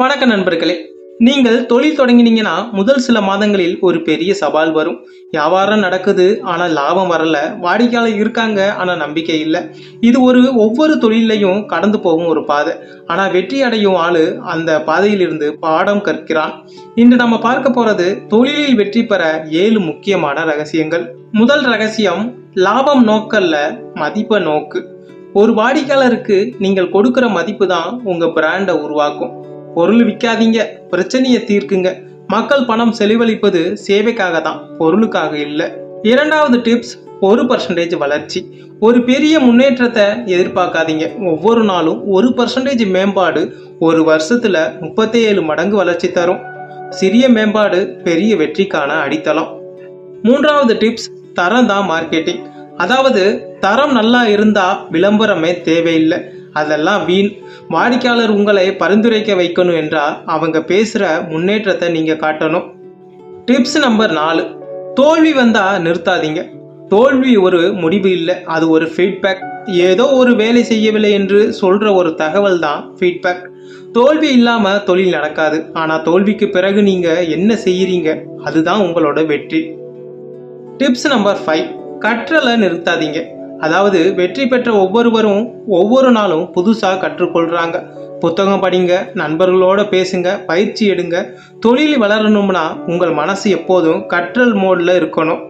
வணக்க நண்பர்களே நீங்கள் தொழில் தொடங்கினீங்கன்னா முதல் சில மாதங்களில் ஒரு பெரிய சவால் வரும். வியாபாரம் நடக்குது ஆனால் லாபம் வரல. வாடிக்கையாளர் இருக்காங்க ஆனால் நம்பிக்கை இல்லை. இது ஒரு ஒவ்வொரு தொழிலையும் கடந்து போகும் ஒரு பாதை. ஆனால் வெற்றி அடையும் ஆளு அந்த பாதையிலிருந்து பாடம் கற்கிறான். இன்று நம்ம பார்க்க போறது தொழிலில் வெற்றி பெற ஏழு முக்கியமான ரகசியங்கள். முதல் ரகசியம் லாபம் நோக்கல்ல மதிப்பை நோக்கு. ஒரு வாடிக்கையாளருக்கு நீங்கள் கொடுக்கிற மதிப்பு தான் உங்கள் பிராண்டை உருவாக்கும். பொருள் விற்காதீங்க பிரச்சனையை தீர்க்குங்க. மக்கள் பணம் செலவழிப்பது சேவைக்காக தான் பொருளுக்காக இல்லை. இரண்டாவது டிப்ஸ் ஒரு பர்சன்டேஜ் வளர்ச்சி. ஒரு பெரிய முன்னேற்றத்தை எதிர்பார்க்காதீங்க. ஒவ்வொரு நாளும் ஒரு பர்சன்டேஜ் மேம்பாடு ஒரு வருஷத்தில் முப்பத்தி ஏழு மடங்கு வளர்ச்சி தரும். சிறிய மேம்பாடு பெரிய வெற்றிக்கான அடித்தளம். மூன்றாவது டிப்ஸ் தரம் தான் மார்க்கெட்டிங் அதாவது தரம் நல்லா இருந்தால் விளம்பரமே தேவையில்லை. அதெல்லாம் வீண். வாடிக்கையாளர் உங்களை பரிந்துரைக்க வைக்கணும் என்றால் அவங்க பேசுகிற முன்னேற்றத்தை நீங்கள் காட்டணும். டிப்ஸ் நம்பர் நாலு. தோல்வி வந்தால் நிறுத்தாதீங்க. தோல்வி ஒரு முடிவு இல்லை அது ஒரு ஃபீட்பேக் ஏதோ ஒரு வேலை செய்யவில்லை என்று சொல்கிற ஒரு தகவல் தான் ஃபீட்பேக் தோல்வி இல்லாமல் தொழில் நடக்காது. ஆனால் தோல்விக்கு பிறகு நீங்கள் என்ன செய்கிறீங்க? அதுதான் உங்களோட வெற்றி. டிப்ஸ் நம்பர் ஃபைவ் கற்றலை நிறுத்தாதீங்க. அதாவது வெற்றி பெற்ற ஒவ்வொருவரும் ஒவ்வொரு நாளும் புதுசாக கற்றுக்கொள்கிறாங்க புத்தகம் படிங்க நண்பர்களோட பேசுங்க பயிற்சி எடுங்க தொழில் வளரணும்னா உங்கள் மனசு எப்போதும் கற்றல் மோடில் இருக்கணும்.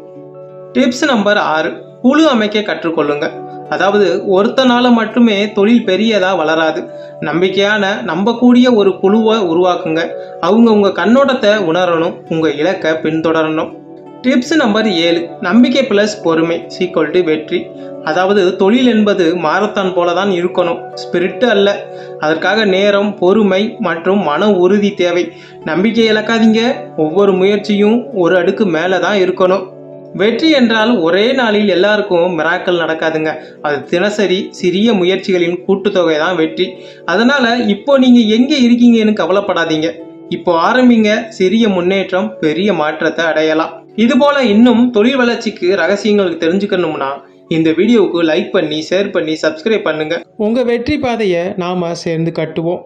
டிப்ஸ் நம்பர் ஆறு குழு அமைக்க கற்றுக்கொள்ளுங்க. அதாவது ஒருத்தனால மட்டுமே தொழில் பெரியதா வளராது. நம்பிக்கையான நம்பக்கூடிய ஒரு குழுவை உருவாக்குங்க. அவங்க உங்க கண்ணோட்டத்தை உணரணும் உங்க இலக்கை பின்தொடரணும். டிப்ஸ் நம்பர் ஏழு. நம்பிக்கை பிளஸ் பொறுமை சீக்வல் டு வெற்றி. அதாவது தொழில் என்பது மாரத்தான் போல தான் இருக்கணும். ஸ்பிரிட்டு அல்ல. அதற்காக நேரம் பொறுமை மற்றும் மன உறுதி தேவை. நம்பிக்கை இழக்காதீங்க. ஒவ்வொரு முயற்சியும் ஒரு அடுக்கு மேலே தான் இருக்கணும். வெற்றி என்றால் ஒரே நாளில் எல்லாருக்கும் மிராக்கள் நடக்காதுங்க. அது தினசரி சிறிய முயற்சிகளின் கூட்டுத்தொகை தான் வெற்றி. அதனால இப்போ நீங்க எங்கே இருக்கீங்கன்னு கவலைப்படாதீங்க. இப்போ ஆரம்பிங்க. சிறிய முன்னேற்றம் பெரிய மாற்றத்தை அடையலாம். இது போல இன்னும் தொழில் வளர்ச்சிக்கு ரகசியங்களுக்கு தெரிஞ்சுக்கணும்னா இந்த வீடியோவுக்கு லைக் பண்ணி ஷேர் பண்ணி சப்ஸ்கிரைப் பண்ணுங்க. உங்க வெற்றி பாதையை நாம சேர்ந்து கட்டுவோம்.